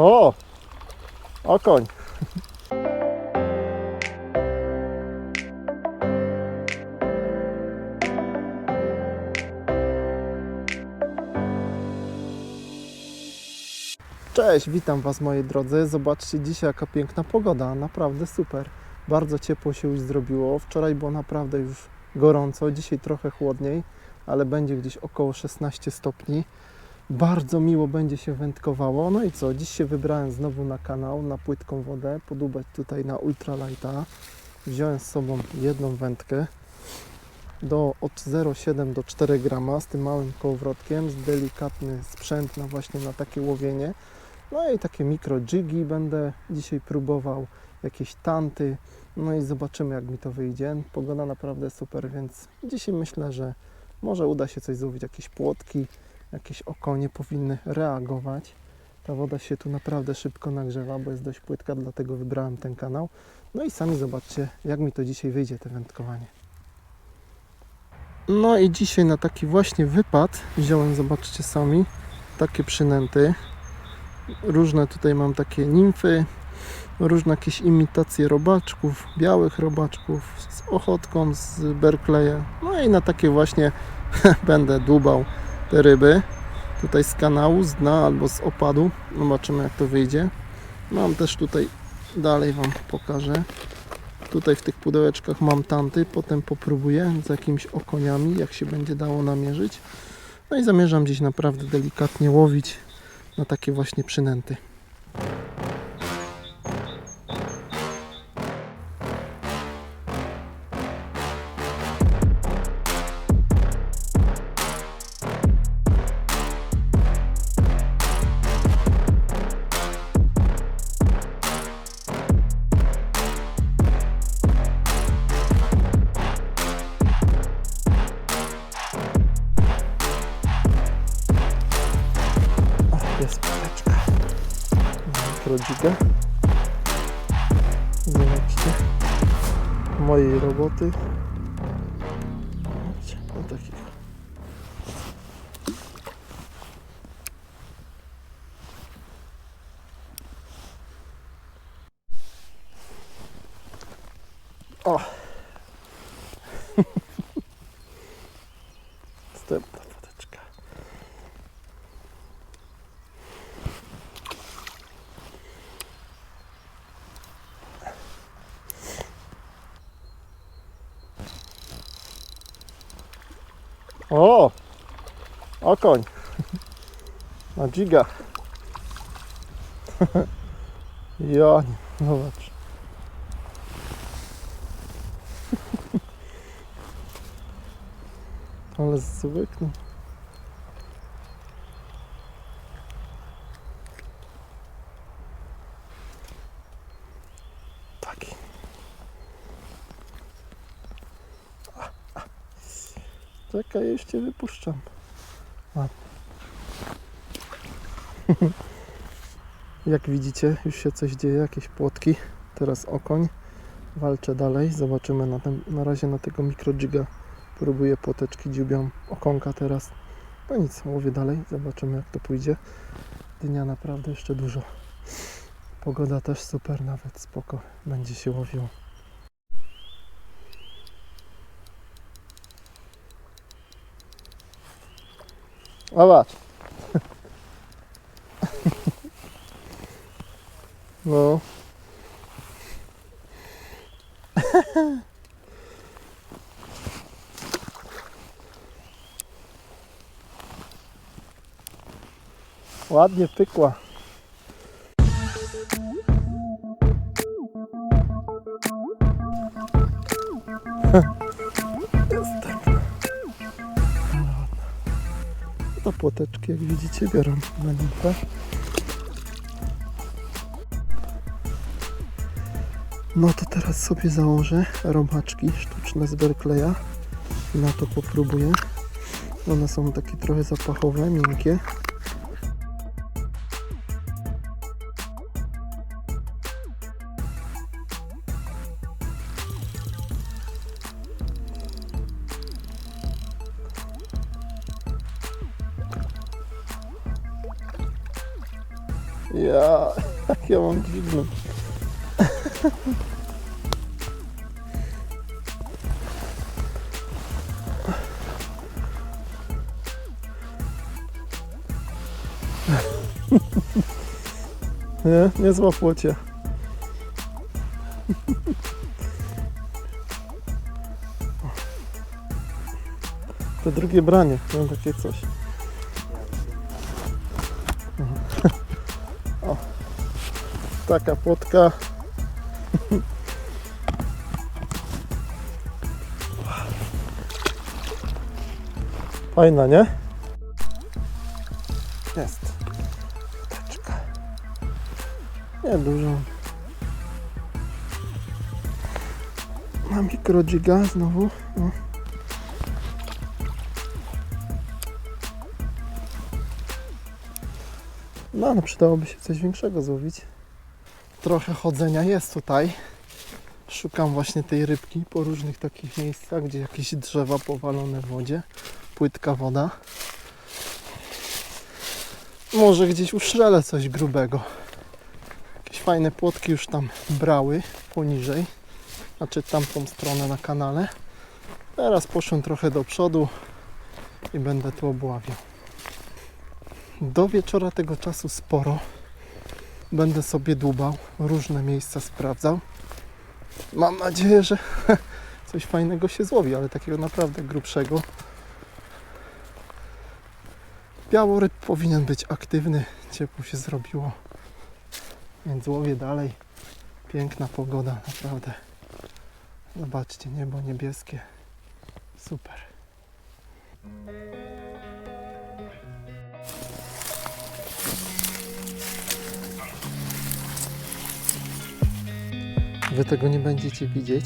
O! Okoń. Cześć, witam Was moi drodzy. Zobaczcie dzisiaj jaka piękna pogoda, naprawdę super. Bardzo ciepło się już zrobiło. Wczoraj było naprawdę już gorąco, dzisiaj trochę chłodniej, ale będzie gdzieś około 16 stopni. Bardzo miło będzie się wędkowało. No i co, dziś się wybrałem znowu na kanał, na płytką wodę, podubać tutaj na ultralighta. Wziąłem z sobą jedną wędkę do, od 0,7 do 4 grama z tym małym kołowrotkiem, z delikatny sprzęt na właśnie na takie łowienie. No i takie mikro jigi będę dzisiaj próbował, jakieś tanty, no i zobaczymy jak mi to wyjdzie. Pogoda naprawdę super, więc dzisiaj myślę, że może uda się coś złowić, jakieś płotki, jakieś okonie powinny reagować. Ta woda się tu naprawdę szybko nagrzewa, bo jest dość płytka, dlatego wybrałem ten kanał. No i sami zobaczcie, jak mi to dzisiaj wyjdzie, te wędkowanie. No i dzisiaj na taki właśnie wypad wziąłem, zobaczcie sami, takie przynęty. Różne tutaj mam takie nimfy, różne jakieś imitacje robaczków, białych robaczków z ochotką z Berkleya. No i na takie właśnie będę dłubał te ryby. Tutaj z kanału, z dna albo z opadu. Zobaczymy jak to wyjdzie. Mam też tutaj, dalej Wam pokażę. Tutaj w tych pudełeczkach mam tanty, potem popróbuję z jakimiś okoniami, jak się będzie dało namierzyć. No i zamierzam gdzieś naprawdę delikatnie łowić na takie właśnie przynęty. Jest płateczka. Mikrodzika. Zobaczcie. Mojej roboty. Zobaczcie, o takich. O! Następna wodeczka. O! Okoń. Na giga. Ja, zobacz. Ale zwykły. Czekaj, Cię wypuszczam. Ładnie. Jak widzicie, już się coś dzieje, jakieś płotki. Teraz okoń. Walczę dalej. Zobaczymy na, tym, na razie na tego mikrojiga. Próbuję płoteczki, dziubią okonka teraz. No nic, łowię dalej. Zobaczymy jak to pójdzie. Dnia naprawdę jeszcze dużo. Pogoda też super, nawet spoko. Będzie się łowiło. Zobacz. No. Ładnie pykła. Płoteczki, jak widzicie, biorą na nimfę. No to teraz sobie założę robaczki sztuczne z Berkleya. Na to popróbuję. One są takie trochę zapachowe, miękkie. Nie, nie złapło cię. To drugie branie, mam takie coś. O, taka płotka. Fajna, nie? Jest. Nie dużo. Mam mikrodziga znowu. No. No, no przydałoby się coś większego złowić. Trochę chodzenia jest tutaj. Szukam właśnie tej rybki po różnych takich miejscach, gdzie jakieś drzewa powalone w wodzie, płytka woda. Może gdzieś uszrele coś grubego. Fajne płotki już tam brały poniżej, znaczy tamtą stronę na kanale. Teraz poszłem trochę do przodu i będę tu obławiał. Do wieczora tego czasu sporo. Będę sobie dłubał, różne miejsca sprawdzał. Mam nadzieję, że coś fajnego się złowi, ale takiego naprawdę grubszego. Białoryb powinien być aktywny, ciepło się zrobiło, więc łowię dalej. Piękna pogoda, naprawdę. Zobaczcie, niebo niebieskie. Super. Wy tego nie będziecie widzieć,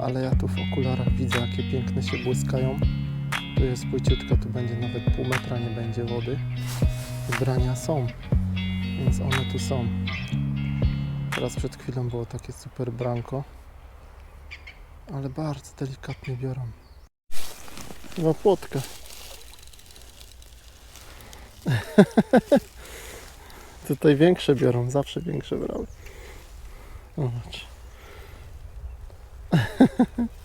ale ja tu w okularach widzę, jakie piękne się błyskają. Tu jest płyciutka, tu będzie nawet pół metra, nie będzie wody. Ubrania są, więc one tu są. Teraz przed chwilą było takie super branko, ale bardzo delikatnie biorą. Chyba płotka. Tutaj większe biorą, zawsze większe brały. Zobacz.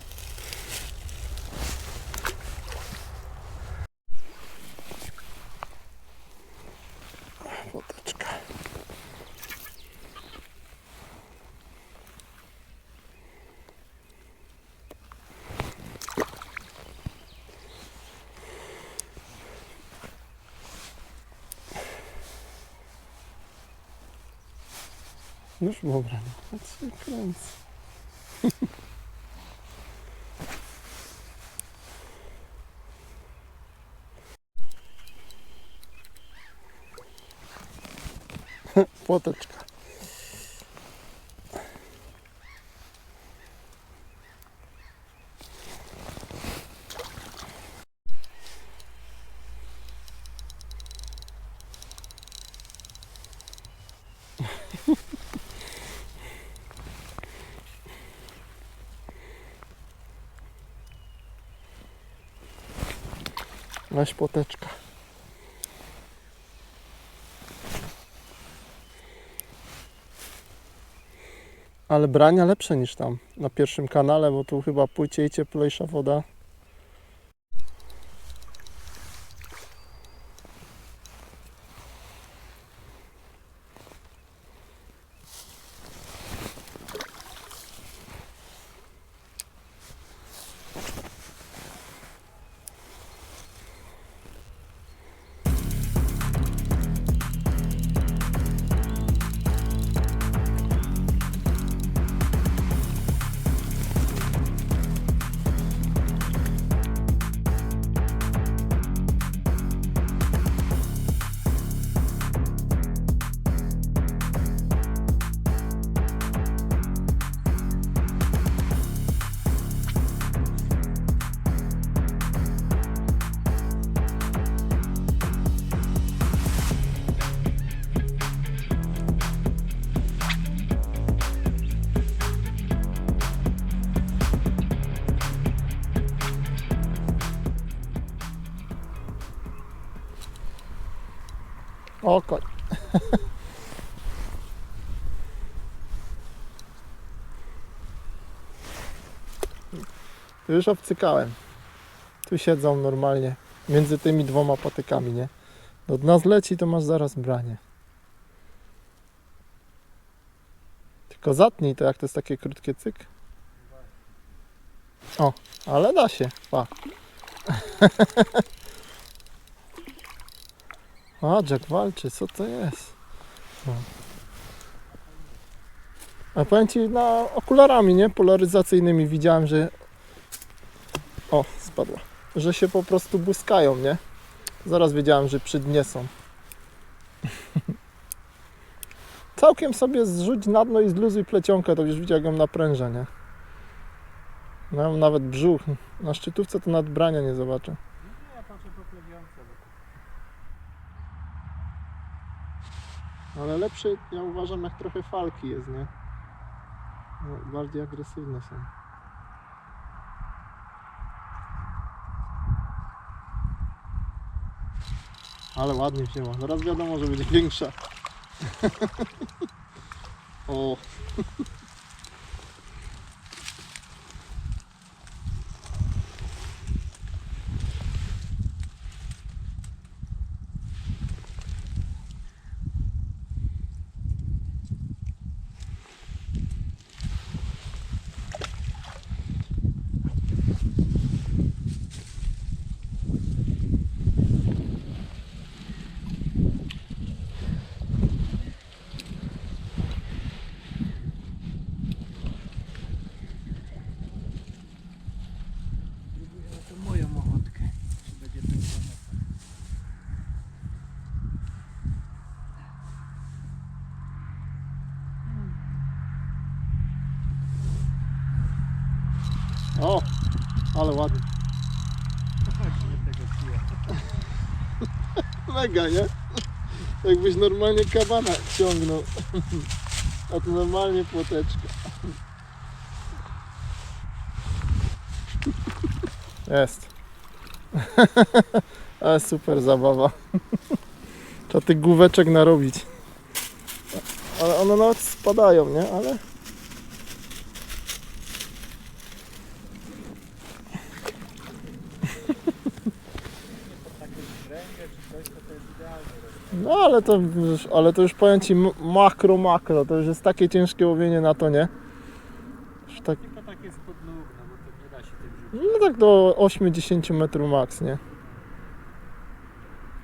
Już dobra, no co Weź płoteczka. Ale brania lepsze niż tam na pierwszym kanale, bo tu chyba płyciej cieplejsza woda. O, koń. Już obcykałem. Tu siedzą normalnie. Między tymi dwoma potykami, nie? Do dna zleci, to masz zaraz branie. Tylko zatnij to, jak to jest takie krótkie cyk. O, ale da się. Pa. A, Jack walczy, co to jest? No. A powiem Ci, na okularami, nie? Polaryzacyjnymi widziałem, że... O, spadła. Że się po prostu błyskają, nie? Zaraz wiedziałem, że przy dnie są. Całkiem sobie zrzuć na dno i zluzuj plecionkę, to już widział, jak ją napręża, nie? Mam nawet brzuch. Na szczytówce to nadbrania nie zobaczę. Ja patrzę po plewiące. Ale lepsze, ja uważam, jak trochę falki jest, nie? No, bardziej agresywne są. Ale ładnie wzięła. Zaraz wiadomo, że będzie większa. o. Próbuję to moją ochotkę. Czy będzie ten samotny. O, ale ładnie. Chodź, nie tego piję. Mega, nie? Jakbyś normalnie kabana ciągnął. A to normalnie płoteczka. Jest. Ale super zabawa. Trzeba tych główeczek narobić. Ale one nawet spadają, nie? Ale... Takie wręgę czy coś, to to jest idealne. No ale to już, ale to już powiem Ci makro, makro. To już jest takie ciężkie łowienie na to, nie? Już tak, Tylko takie spod nóg, no bo to nie da się tym rzucić. no tak do 8-10 metrów max, nie?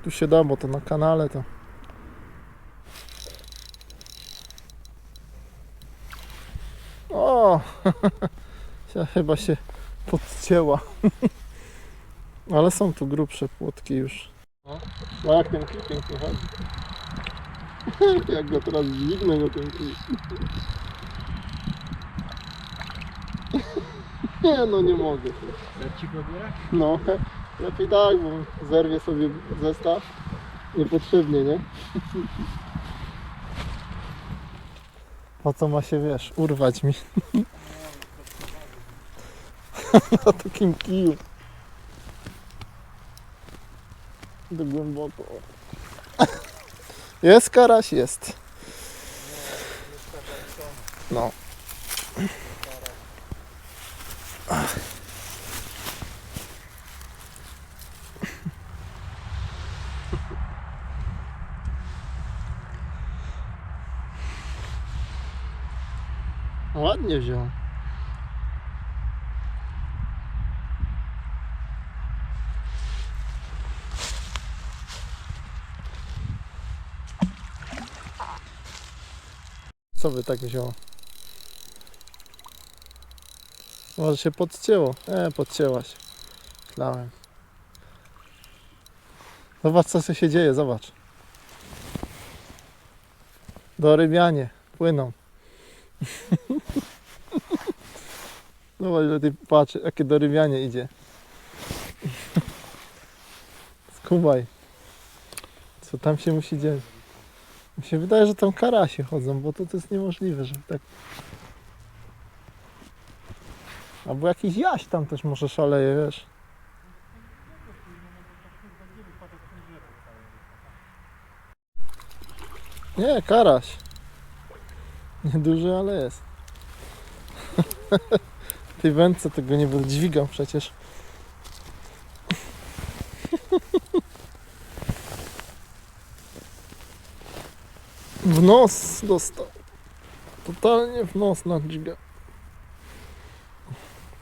Tu się da, bo to na kanale to... O! chyba się podcięła. Ale są tu grubsze płotki już. No jak ten kij pięknie chodzi. jak go teraz dźwignę go ten kij. Nie no nie mogę. Ja ci go? No, lepiej tak, bo zerwie sobie zestaw. Niepotrzebnie, nie? Po co ma się, wiesz, urwać mi na takim kiju. Do głęboko. Jest karaś? Jest. No. Ładnie wziął. Co by tak wzięło? Może się podcięło. E, podcięłaś. Myślałem. Zobacz co się dzieje, zobacz. Dorybianie płyną. Zobacz ile ty patrz, jakie dorybianie idzie. Skubaj. Co tam się musi dziać? Mi się wydaje, że tam karasie chodzą, bo to, to jest niemożliwe, żeby tak... Albo jakiś jaś tam też może szaleje, wiesz. Nie, karaś. Nieduży, ale jest. tej wędce tego nie będę dźwigał przecież. W nos dostał. Totalnie w nos na dźga.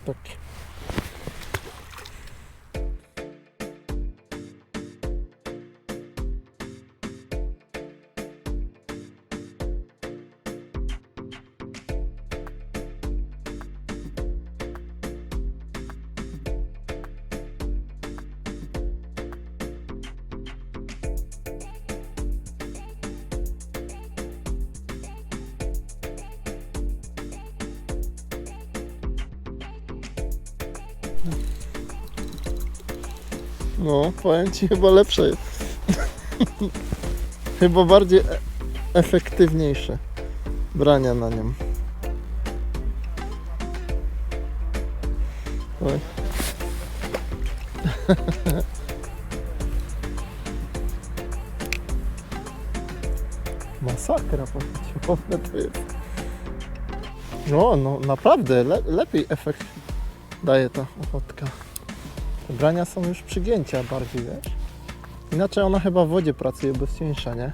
Tak. No, powiem Ci, chyba lepsze jest. chyba bardziej e- efektywniejsze brania na nią. Oj. Masakra, jest. No, no naprawdę, le- lepiej efekt daje ta ochotka. Te brania są już przygięcia bardziej, wiesz? Inaczej ona chyba w wodzie pracuje, bo jest cieńsza, nie?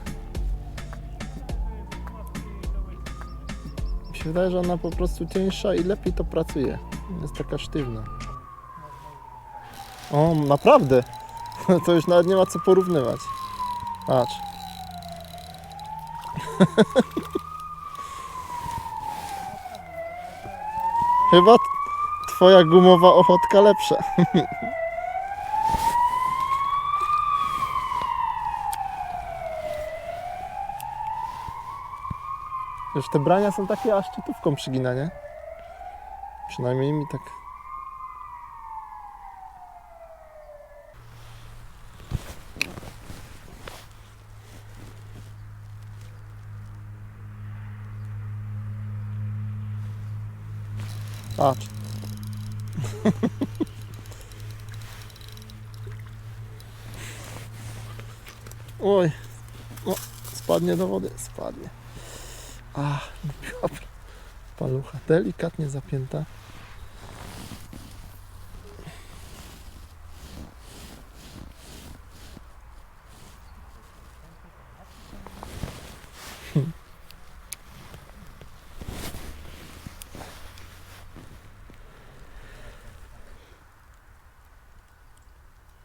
Mi się wydaje, że ona po prostu cieńsza i lepiej to pracuje. Jest taka sztywna. O, naprawdę! To już nawet nie ma co porównywać. Patrz. Chyba twoja gumowa ochotka lepsza. Już te brania są takie aż szczytówką przygina, nie? Przynajmniej mi tak. Patrz. Oj. O, spadnie do wody. Spadnie. Ach, dobra. Palucha delikatnie zapięta.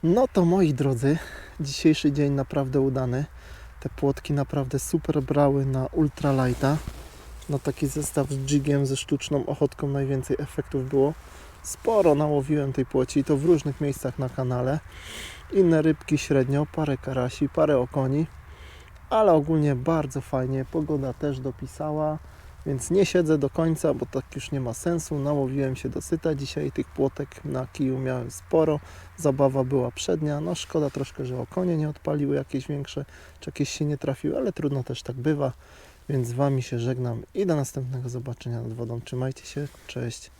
No to moi drodzy, dzisiejszy dzień naprawdę udany. Te płotki naprawdę super brały na ultralighta. Na taki zestaw z jigiem, ze sztuczną ochotką najwięcej efektów było. Sporo nałowiłem tej płoci i to w różnych miejscach na kanale. Inne rybki średnio, parę karasi, parę okoni. Ale ogólnie bardzo fajnie. Pogoda też dopisała, więc nie siedzę do końca, bo tak już nie ma sensu. Nałowiłem się dosyta dzisiaj. Tych płotek na kiju miałem sporo. Zabawa była przednia. No szkoda troszkę, że okonie nie odpaliły jakieś większe, czy jakieś się nie trafiły, ale trudno też tak bywa. Więc z Wami się żegnam i do następnego zobaczenia nad wodą. Trzymajcie się, cześć.